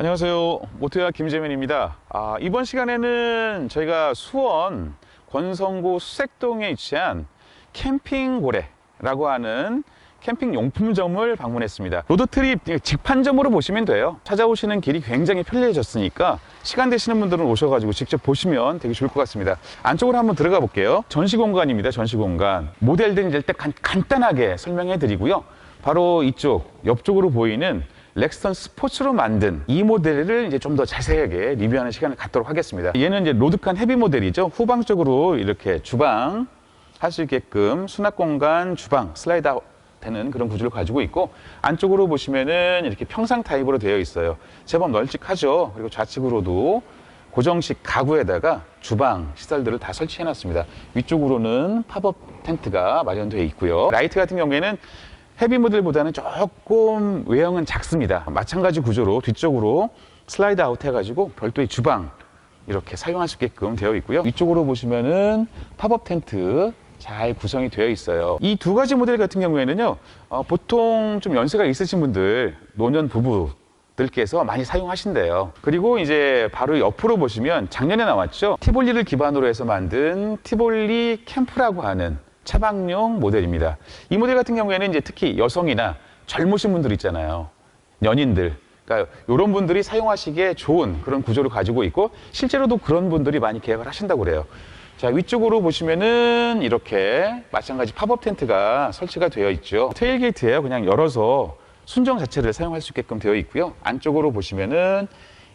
안녕하세요. 모토야 김재민입니다. 아, 이번 시간에는 저희가 수원 권성구 수색동에 위치한 캠핑고래라고 하는 캠핑 용품점을 방문했습니다. 로드트립 직판점으로 보시면 돼요. 찾아오시는 길이 굉장히 편리해졌으니까 시간 되시는 분들은 오셔가지고 직접 보시면 되게 좋을 것 같습니다. 안쪽으로 한번 들어가 볼게요. 전시 공간입니다. 전시 공간. 모델들은 일단 간, 간단하게 설명해 드리고요. 바로 이쪽 옆쪽으로 보이는 렉스턴 스포츠로 만든 이 모델을 이제 좀 더 자세하게 리뷰하는 시간을 갖도록 하겠습니다. 얘는 이제 로드칸 헤비 모델이죠. 후방 쪽으로 이렇게 주방 할 수 있게끔 수납 공간 주방 슬라이드 되는 그런 구조를 가지고 있고 안쪽으로 보시면은 이렇게 평상 타입으로 되어 있어요. 제법 널찍하죠. 그리고 좌측으로도 고정식 가구에다가 주방 시설들을 다 설치해 놨습니다. 위쪽으로는 팝업 텐트가 마련되어 있고요. 라이트 같은 경우에는 헤비 모델보다는 조금 외형은 작습니다. 마찬가지 구조로 뒤쪽으로 슬라이드 아웃 해가지고 별도의 주방 이렇게 사용할 수 있게끔 되어 있고요. 위쪽으로 보시면은 팝업 텐트 잘 구성이 되어 있어요. 이 두 가지 모델 같은 경우에는요, 어, 보통 좀 연세가 있으신 분들, 노년 부부 들께서 많이 사용하신대요. 그리고 이제 바로 옆으로 보시면 작년에 나왔죠. 티볼리를 기반으로 해서 만든 티볼리 캠프라고 하는 차박용 모델입니다. 이 모델 같은 경우에는 이제 특히 여성이나 젊으신 분들 있잖아요. 연인들. 그러니까 이런 분들이 사용하시기에 좋은 그런 구조를 가지고 있고 실제로도 그런 분들이 많이 계약을 하신다고 그래요. 자, 위쪽으로 보시면은 이렇게 마찬가지 팝업 텐트가 설치가 되어 있죠. 테일게이트예요. 그냥 열어서 순정 자체를 사용할 수 있게끔 되어 있고요. 안쪽으로 보시면은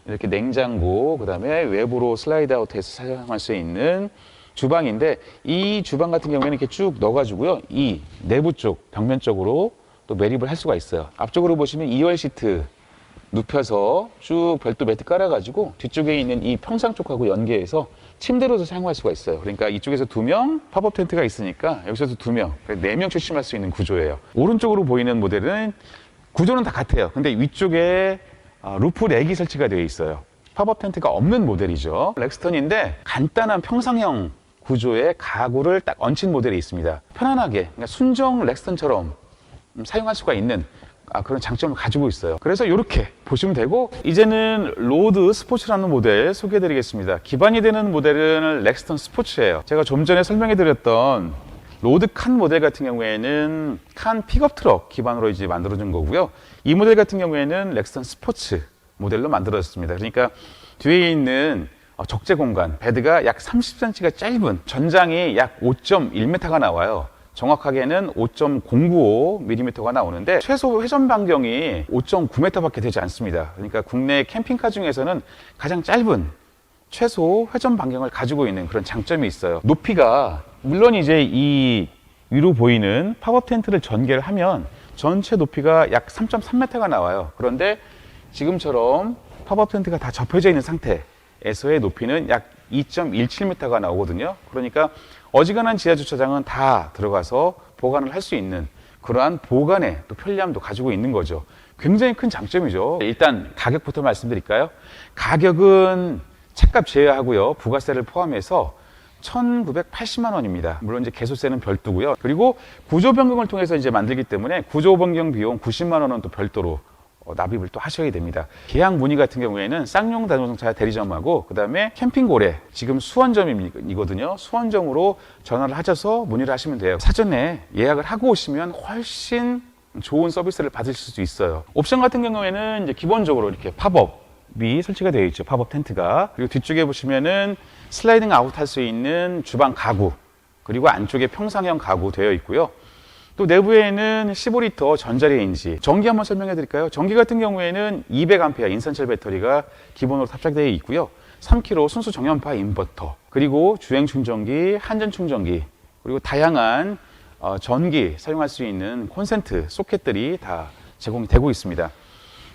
이렇게 냉장고, 그 다음에 외부로 슬라이드 아웃해서 사용할 수 있는 주방인데 이 주방 같은 경우에는 이렇게 쭉 넣어가지고요. 이 내부 쪽 벽면 쪽으로 또 매립을 할 수가 있어요. 앞쪽으로 보시면 2열 시트 눕혀서 쭉 별도 매트 깔아가지고 뒤쪽에 있는 이 평상 쪽하고 연계해서 침대로도 사용할 수가 있어요. 그러니까 이쪽에서 두 명, 팝업 텐트가 있으니까 여기서도 두 명, 네명 취침할 수 있는 구조예요. 오른쪽으로 보이는 모델은 구조는 다 같아요. 근데 위쪽에 아, 루프 렉이 설치가 되어 있어요. 팝업 텐트가 없는 모델이죠. 렉스턴인데 간단한 평상형 구조의 가구를 딱 얹힌 모델이 있습니다. 편안하게 그러니까 순정 렉스턴처럼 음, 사용할 수가 있는 아, 그런 장점을 가지고 있어요. 그래서 이렇게 보시면 되고 이제는 로드 스포츠라는 모델 소개해드리겠습니다. 기반이 되는 모델은 렉스턴 스포츠예요. 제가 좀 전에 설명해드렸던 로드 칸 모델 같은 경우에는 칸 픽업 트럭 기반으로 이제 만들어진 거고요. 이 모델 같은 경우에는 렉스턴 스포츠 모델로 만들어졌습니다. 그러니까 뒤에 있는 어, 적재 공간, 베드가 약 30cm가 짧은 전장이 약 5.1m가 나와요. 정확하게는 5.095mm가 나오는데 최소 회전 반경이 5.9m밖에 되지 않습니다. 그러니까 국내 캠핑카 중에서는 가장 짧은 최소 회전 반경을 가지고 있는 그런 장점이 있어요. 높이가 물론 이제 이 위로 보이는 팝업 텐트를 전개를 하면 전체 높이가 약 3.3m가 나와요. 그런데 지금처럼 팝업 텐트가 다 접혀져 있는 상태 에서의 높이는 약 2.17m가 나오거든요. 그러니까 어지간한 지하 주차장은 다 들어가서 보관을 할 수 있는 그러한 보관의 또 편리함도 가지고 있는 거죠. 굉장히 큰 장점이죠. 일단 가격부터 말씀드릴까요? 가격은 차값 제외하고요. 부가세를 포함해서 1,980만 원입니다. 물론 이제 개소세는 별도고요. 그리고 구조 변경을 통해서 이제 만들기 때문에 구조 변경 비용 90만 원은 또 별도로 어, 납입을 또 하셔야 됩니다. 계약 문의 같은 경우에는 쌍용 자동차 대리점하고 그다음에 캠핑고래 지금 수원점이거든요. 수원점으로 전화를 하셔서 문의를 하시면 돼요. 사전에 예약을 하고 오시면 훨씬 좋은 서비스를 받으실 수 있어요. 옵션 같은 경우에는 이제 기본적으로 이렇게 팝업 이 설치가 되어 있죠. 팝업 텐트가. 그리고 뒤쪽에 보시면은 슬라이딩 아웃 할 수 있는 주방 가구 그리고 안쪽에 평상형 가구 되어 있고요. 또 내부에는 15리터 전자레인지 전기 한번 설명해 드릴까요? 전기 같은 경우에는 200A 인산철 배터리가 기본으로 탑재되어 있고요. 3kg 순수 정연파 인버터 그리고 주행 충전기, 한전 충전기 그리고 다양한 어, 전기 사용할 수 있는 콘센트 소켓들이 다 제공이 되고 있습니다.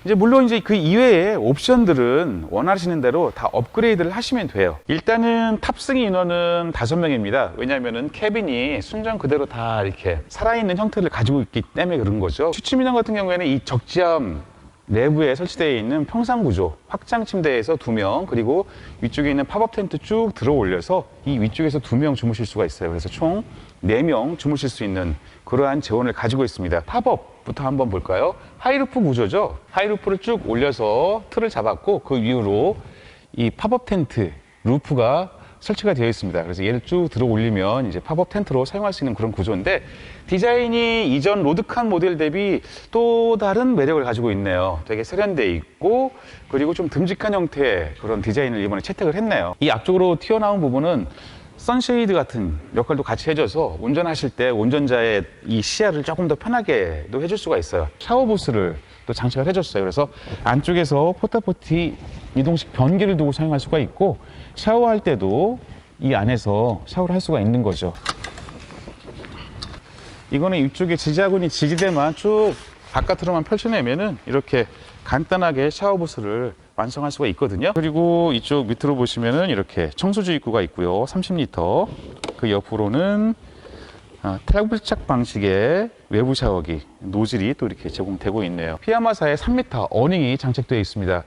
이제 물론 이제 그 이외의 옵션들은 원하시는 대로 다 업그레이드를 하시면 돼요. 일단은 탑승 인원은 다섯 명입니다. 왜냐하면은 캐빈이 순정 그대로 다 이렇게 살아있는 형태를 가지고 있기 때문에 그런 거죠. 취침 인원 같은 경우에는 이 적지함 내부에 설치되어 있는 평상 구조, 확장 침대에서 두 명, 그리고 위쪽에 있는 팝업 텐트 쭉 들어 올려서 이 위쪽에서 두 명 주무실 수가 있어요. 그래서 총 4명 주무실 수 있는 그러한 재원을 가지고 있습니다. 팝업부터 한번 볼까요? 하이루프 구조죠. 하이루프를 쭉 올려서 틀을 잡았고 그 위로 이 팝업 텐트 루프가 설치가 되어 있습니다. 그래서 얘를 쭉 들어 올리면 이제 팝업 텐트로 사용할 수 있는 그런 구조인데 디자인이 이전 로드칸 모델 대비 또 다른 매력을 가지고 있네요. 되게 세련돼 있고 그리고 좀 듬직한 형태의 그런 디자인을 이번에 채택을 했네요. 이 앞쪽으로 튀어나온 부분은 선쉐이드 같은 역할도 같이 해줘서 운전하실 때 운전자의 이 시야를 조금 더 편하게도 해줄 수가 있어요. 샤워 부스를 또 장착을 해줬어요. 그래서 안쪽에서 포타포티 이동식 변기를 두고 사용할 수가 있고 샤워할 때도 이 안에서 샤워를 할 수가 있는 거죠. 이거는 이쪽에 지지하고니 지지대만 쭉 바깥으로만 펼쳐내면은 이렇게 간단하게 샤워부스를 완성할 수가 있거든요. 그리고 이쪽 밑으로 보시면은 이렇게 청소주 입구가 있고요. 30리터. 그 옆으로는 아, 탈부착 방식의 외부 샤워기 노즐이 또 이렇게 제공되고 있네요. 피아마사의 3m 어닝이 장착되어 있습니다.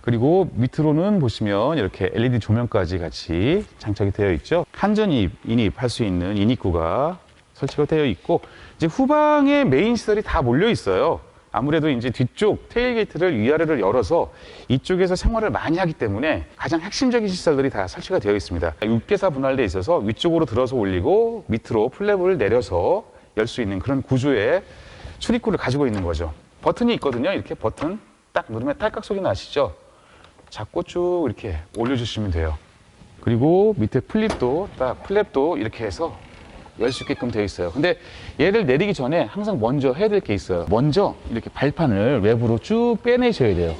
그리고 밑으로는 보시면 이렇게 LED 조명까지 같이 장착이 되어 있죠. 한전 인입할 수 있는 인입구가 설치가 되어 있고 이제 후방에 메인 시설이 다 몰려 있어요. 아무래도 이제 뒤쪽 테일게이트를 위아래를 열어서 이쪽에서 생활을 많이 하기 때문에 가장 핵심적인 시설들이 다 설치가 되어 있습니다. 육개사 분할되어 있어서 위쪽으로 들어서 올리고 밑으로 플랩을 내려서 열 수 있는 그런 구조의 출입구를 가지고 있는 거죠. 버튼이 있거든요. 이렇게 버튼 딱 누르면 딸깍 소리 나시죠? 잡고 쭉 이렇게 올려주시면 돼요. 그리고 밑에 플립도 딱 플랩도 이렇게 해서 열 수 있게끔 되어 있어요. 근데 얘를 내리기 전에 항상 먼저 해야 될 게 있어요. 먼저 이렇게 발판을 외부로 쭉 빼내셔야 돼요.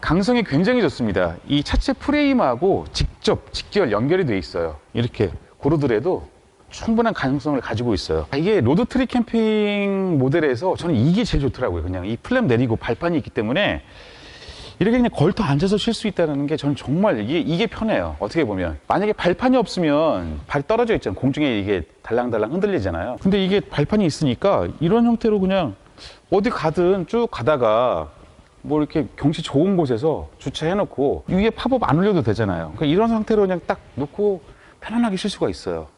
강성이 굉장히 좋습니다. 이 차체 프레임하고 직접 직결 연결이 돼 있어요. 이렇게 고르더라도 충분한 가능성을 가지고 있어요. 이게 로드트리 캠핑 모델에서 저는 이게 제일 좋더라고요. 그냥 이 플랩 내리고 발판이 있기 때문에 이렇게 그냥 걸터 앉아서 쉴 수 있다는 게 저는 정말 이게, 이게 편해요. 어떻게 보면. 만약에 발판이 없으면 발이 떨어져 있잖아요. 공중에 이게 달랑달랑 흔들리잖아요. 근데 이게 발판이 있으니까 이런 형태로 그냥 어디 가든 쭉 가다가 뭐 이렇게 경치 좋은 곳에서 주차해놓고 위에 팝업 안 올려도 되잖아요. 그러니까 이런 상태로 그냥 딱 놓고 편안하게 쉴 수가 있어요.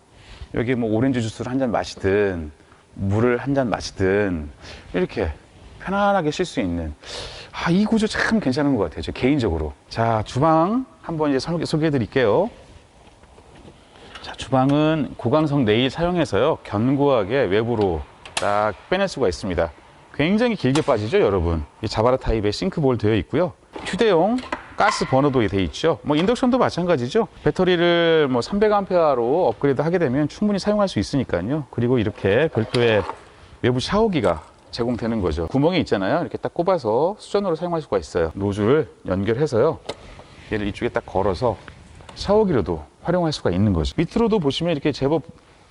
여기 뭐 오렌지 주스를 한 잔 마시든 물을 한 잔 마시든 이렇게 편안하게 쉴 수 있는 아, 이 구조 참 괜찮은 것 같아요. 저 개인적으로. 자, 주방 한번 이제 소개, 소개해 드릴게요. 자, 주방은 고강성 레일 사용해서요. 견고하게 외부로 딱 빼낼 수가 있습니다. 굉장히 길게 빠지죠, 여러분. 이 자바라 타입의 싱크볼 되어 있고요. 휴대용 가스 버너도 되어 있죠. 뭐 인덕션도 마찬가지죠. 배터리를 뭐 300A로 업그레이드 하게 되면 충분히 사용할 수 있으니까요. 그리고 이렇게 별도의 외부 샤워기가 제공되는 거죠. 구멍이 있잖아요. 이렇게 딱 꼽아서 수전으로 사용할 수가 있어요. 노즐을 연결해서요. 얘를 이쪽에 딱 걸어서 샤워기로도 활용할 수가 있는 거죠. 밑으로도 보시면 이렇게 제법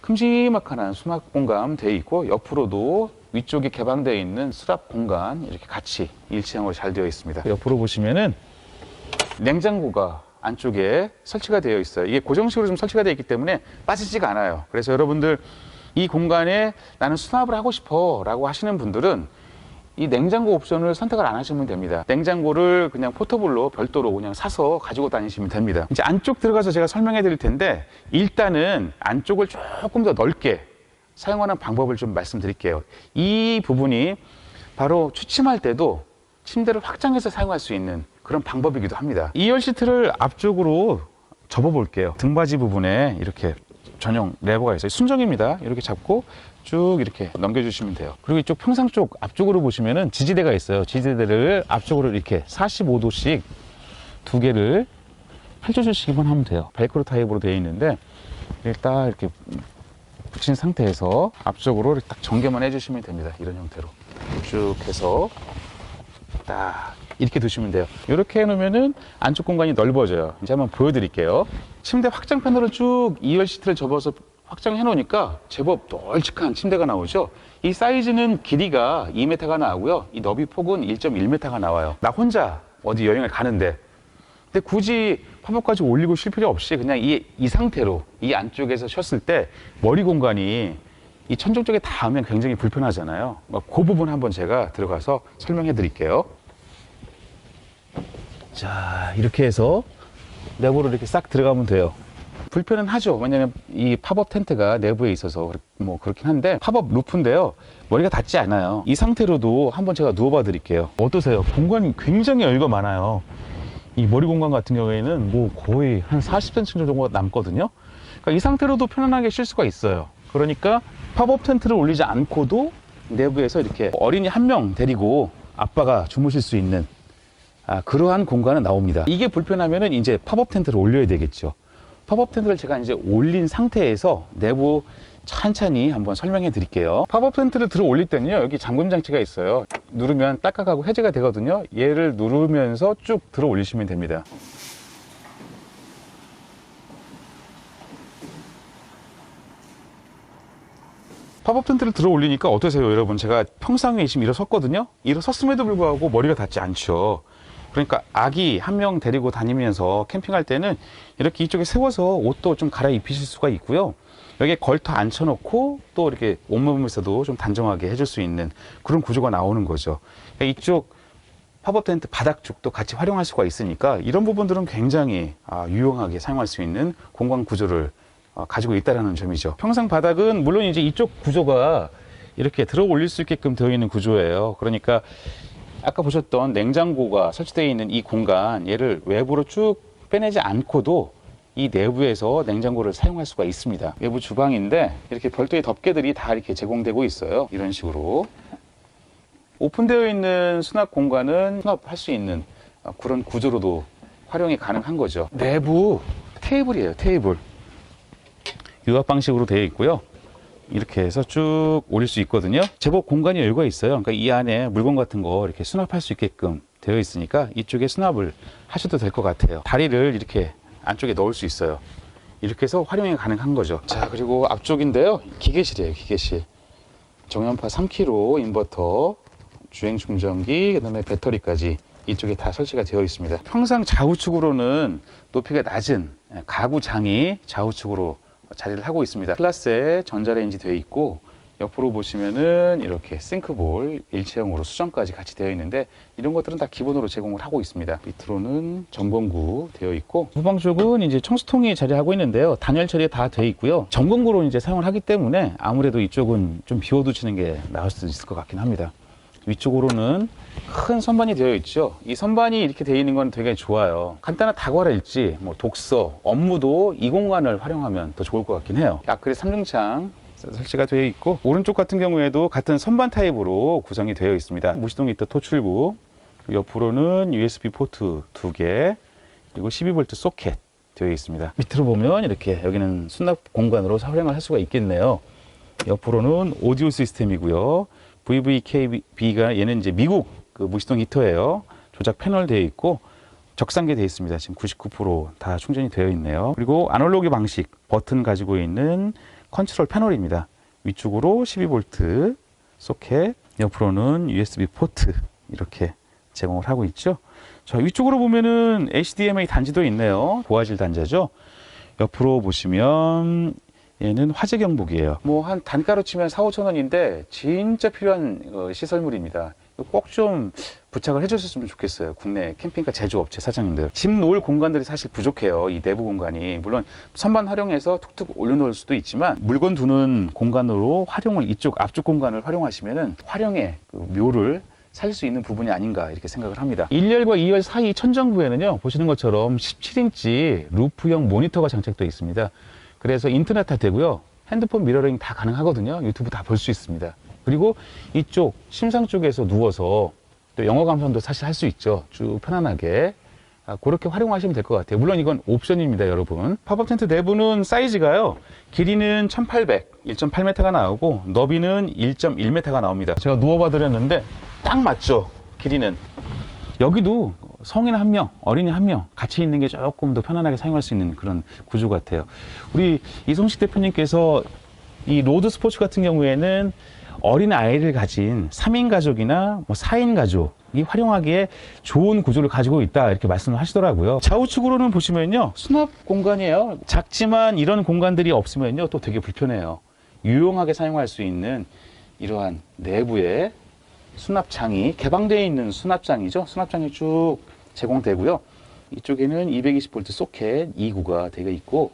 큼지막한 수납 공간 되어 있고 옆으로도 위쪽에 개방되어 있는 수납 공간 이렇게 같이 일체형으로 잘 되어 있습니다. 옆으로 보시면은 냉장고가 안쪽에 설치가 되어 있어요. 이게 고정식으로 좀 설치가 되어 있기 때문에 빠지지가 않아요. 그래서 여러분들 이 공간에 나는 수납을 하고 싶어 라고 하시는 분들은 이 냉장고 옵션을 선택을 안 하시면 됩니다. 냉장고를 그냥 포터블로 별도로 그냥 사서 가지고 다니시면 됩니다. 이제 안쪽 들어가서 제가 설명해 드릴 텐데 일단은 안쪽을 조금 더 넓게 사용하는 방법을 좀 말씀드릴게요. 이 부분이 바로 취침할 때도 침대를 확장해서 사용할 수 있는 그런 방법이기도 합니다. 2열 시트를 앞쪽으로 접어 볼게요. 등받이 부분에 이렇게 전용 레버가 있어요. 순정입니다. 이렇게 잡고 쭉 이렇게 넘겨주시면 돼요. 그리고 이쪽 평상 쪽 앞쪽으로 보시면은 지지대가 있어요. 지지대를 앞쪽으로 이렇게 45도씩 두 개를 펼쳐주시기만 하면 돼요. 벨크로 타입으로 되어 있는데 일단 이렇게 붙인 상태에서 앞쪽으로 딱 전개만 해주시면 됩니다. 이런 형태로 쭉 해서 딱 이렇게 두시면 돼요. 이렇게 해놓으면은 안쪽 공간이 넓어져요. 이제 한번 보여드릴게요. 침대 확장 패널을 쭉 2열 시트를 접어서 확장해 놓으니까 제법 널찍한 침대가 나오죠. 이 사이즈는 길이가 2m가 나오고요. 이 너비 폭은 1.1m가 나와요. 나 혼자 어디 여행을 가는데 근데 굳이 팝업까지 올리고 쉴 필요 없이 그냥 이, 이 상태로 이 안쪽에서 쉬었을 때 머리 공간이 이 천정 쪽에 닿으면 굉장히 불편하잖아요. 뭐그 부분 한번 제가 들어가서 설명해 드릴게요. 자, 이렇게 해서 내부로 이렇게 싹 들어가면 돼요. 불편은 하죠. 왜냐면 이 팝업 텐트가 내부에 있어서 뭐 그렇긴 한데 팝업 루프인데요. 머리가 닿지 않아요. 이 상태로도 한번 제가 누워봐 드릴게요. 어떠세요? 공간이 굉장히 여유가 많아요. 이 머리 공간 같은 경우에는 뭐 거의 한 40cm 정도가 남거든요. 그러니까 이 상태로도 편안하게 쉴 수가 있어요. 그러니까 팝업 텐트를 올리지 않고도 내부에서 이렇게 어린이 한 명 데리고 아빠가 주무실 수 있는 아, 그러한 공간은 나옵니다. 이게 불편하면은 이제 팝업 텐트를 올려야 되겠죠. 팝업 텐트를 제가 이제 올린 상태에서 내부 천천히 한번 설명해 드릴게요. 팝업 텐트를 들어 올릴 때는요, 여기 잠금 장치가 있어요. 누르면 딱딱하고 해제가 되거든요. 얘를 누르면서 쭉 들어 올리시면 됩니다. 팝업 텐트를 들어 올리니까 어떠세요, 여러분? 제가 평상에 지금 일어섰거든요? 일어섰음에도 불구하고 머리가 닿지 않죠. 그러니까 아기 한 명 데리고 다니면서 캠핑할 때는 이렇게 이쪽에 세워서 옷도 좀 갈아입히실 수가 있고요. 여기에 걸터 앉혀놓고 또 이렇게 온몸에서도 좀 단정하게 해줄 수 있는 그런 구조가 나오는 거죠. 그러니까 이쪽 팝업 텐트 바닥 쪽도 같이 활용할 수가 있으니까 이런 부분들은 굉장히 아, 유용하게 사용할 수 있는 공간 구조를 어, 가지고 있다라는 점이죠. 평상 바닥은 물론 이제 이쪽 구조가 이렇게 들어 올릴 수 있게끔 되어 있는 구조예요. 그러니까 아까 보셨던 냉장고가 설치되어 있는 이 공간 얘를 외부로 쭉 빼내지 않고도 이 내부에서 냉장고를 사용할 수가 있습니다. 외부 주방인데 이렇게 별도의 덮개들이 다 이렇게 제공되고 있어요. 이런 식으로 오픈되어 있는 수납 공간은 수납할 수 있는 어, 그런 구조로도 활용이 가능한 거죠. 내부 테이블이에요. 테이블. 유압 방식으로 되어 있고요. 이렇게 해서 쭉 올릴 수 있거든요. 제법 공간이 여유가 있어요. 그러니까 이 안에 물건 같은 거 이렇게 수납할 수 있게끔 되어 있으니까 이쪽에 수납을 하셔도 될 것 같아요. 다리를 이렇게 안쪽에 넣을 수 있어요. 이렇게 해서 활용이 가능한 거죠. 자, 그리고 앞쪽인데요. 기계실이에요, 기계실. 정연파 3kg 인버터, 주행 충전기, 그 다음에 배터리까지 이쪽에 다 설치가 되어 있습니다. 평상 좌우측으로는 높이가 낮은 가구장이 좌우측으로 자리를 하고 있습니다. 클라스에 전자레인지 되어 있고 옆으로 보시면은 이렇게 싱크볼 일체형으로 수정까지 같이 되어 있는데 이런 것들은 다 기본으로 제공을 하고 있습니다. 밑으로는 점검구 되어 있고 후방 쪽은 이제 청수통이 자리하고 있는데요. 단열 처리 다 되어 있고요. 점검구로 이제 사용을 하기 때문에 아무래도 이쪽은 좀 비워두시는 게 나을 수도 있을 것 같긴 합니다. 위쪽으로는 큰 선반이 되어 있죠. 이 선반이 이렇게 되어 있는 건 되게 좋아요. 간단한 다과일지, 뭐 독서, 업무도 이 공간을 활용하면 더 좋을 것 같긴 해요. 아크릴 3중창 설치가 되어 있고 오른쪽 같은 경우에도 같은 선반 타입으로 구성이 되어 있습니다. 무시동 히터 그리고 옆으로는 USB 포트 두 개 그리고 12V 소켓 되어 있습니다. 밑으로 보면 이렇게 여기는 수납 공간으로 활용을 할 수가 있겠네요. 옆으로는 오디오 시스템이고요. VVKB가 얘는 이제 미국 그 무시동 히터예요. 조작 패널 되어 있고 적상계 되어 있습니다. 지금 99%다 충전이 되어 있네요. 그리고 아날로그 방식 버튼 가지고 있는 컨트롤 패널입니다. 위쪽으로 12V 소켓, 옆으로는 USB 포트 이렇게 제공을 하고 있죠. 자, 위쪽으로 보면은 HDMI 단지도 있네요. 고화질 단자죠. 옆으로 보시면 얘는 화재 경보기예요. 뭐 한 단가로 치면 4, 5천 원인데 진짜 필요한 어, 시설물입니다. 꼭 좀 부착을 해주셨으면 좋겠어요. 국내 캠핑카 제조업체 사장님들. 짐 놓을 공간들이 사실 부족해요. 이 내부 공간이. 물론 선반 활용해서 툭툭 올려놓을 수도 있지만 물건 두는 공간으로 활용을 이쪽 앞쪽 공간을 활용하시면은 활용의 그 묘를 살릴 수 있는 부분이 아닌가 이렇게 생각을 합니다. 1열과 2열 사이 천정부에는요. 보시는 것처럼 17인치 루프형 모니터가 장착되어 있습니다. 그래서 인터넷 다 되고요. 핸드폰 미러링 다 가능하거든요. 유튜브 다 볼 수 있습니다. 그리고 이쪽 심상 쪽에서 누워서 또 영어 감상도 사실 할 수 있죠. 쭉 편안하게. 아, 그렇게 활용하시면 될 것 같아요. 물론 이건 옵션입니다, 여러분. 팝업 텐트 내부는 사이즈가요. 길이는 1800, 1.8m가 나오고 너비는 1.1m가 나옵니다. 제가 누워봐 드렸는데 딱 맞죠? 길이는. 여기도 성인 한 명, 어린이 한 명 같이 있는 게 조금 더 편안하게 사용할 수 있는 그런 구조 같아요. 우리 이성식 대표님께서 이 로드 스포츠 같은 경우에는 어린 아이를 가진 3인 가족이나 뭐 4인 가족이 활용하기에 좋은 구조를 가지고 있다 이렇게 말씀을 하시더라고요. 좌우측으로는 보시면요. 수납 공간이에요. 작지만 이런 공간들이 없으면요. 또 되게 불편해요. 유용하게 사용할 수 있는 이러한 내부의 수납장이 개방되어 있는 수납장이죠. 수납장이 쭉 제공되고요. 이쪽에는 220V 소켓 2구가 되어 있고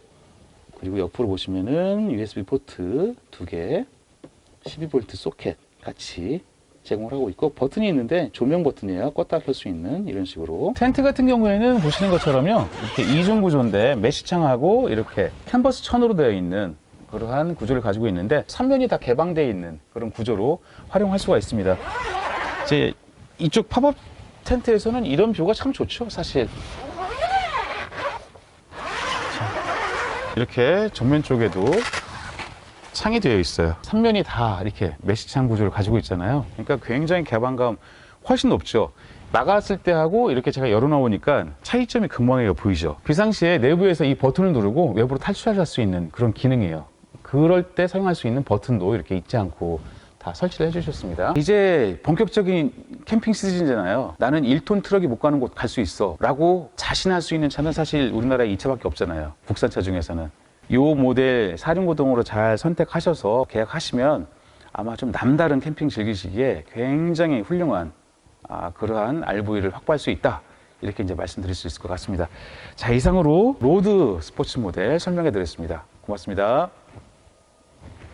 그리고 옆으로 보시면은 USB 포트 두 개, 12V 소켓 같이 제공을 하고 있고 버튼이 있는데 조명 버튼이에요. 껐다 켤 수 있는 이런 식으로. 텐트 같은 경우에는 보시는 것처럼요. 이렇게 이중 구조인데 메시창하고 이렇게 캔버스 천으로 되어 있는 그러한 구조를 가지고 있는데 3면이 다 개방되어 있는 그런 구조로 활용할 수가 있습니다. 이제 이쪽 팝업 텐트에서는 이런 뷰가 참 좋죠, 사실. 자, 이렇게 정면 쪽에도 창이 되어 있어요. 3면이 다 이렇게 메시창 구조를 가지고 있잖아요. 그러니까 굉장히 개방감 훨씬 높죠. 나갔을 때 하고 이렇게 제가 열어놓으니까 차이점이 금방에 보이죠. 비상시에 내부에서 이 버튼을 누르고 외부로 탈출할 수 있는 그런 기능이에요. 그럴 때 사용할 수 있는 버튼도 이렇게 있지 않고 다 설치를 해주셨습니다. 이제 본격적인 캠핑 시즌이잖아요. 나는 1톤 트럭이 못 가는 곳 갈 수 있어. 라고 자신할 수 있는 차는 사실 우리나라에 이 차밖에 없잖아요. 국산차 중에서는. 이 모델 사륜구동으로 잘 선택하셔서 계약하시면 아마 좀 남다른 캠핑 즐기시기에 굉장히 훌륭한 아, 그러한 RV를 확보할 수 있다. 이렇게 이제 말씀드릴 수 있을 것 같습니다. 자, 이상으로 로드 스포츠 모델 설명해 드렸습니다. 고맙습니다.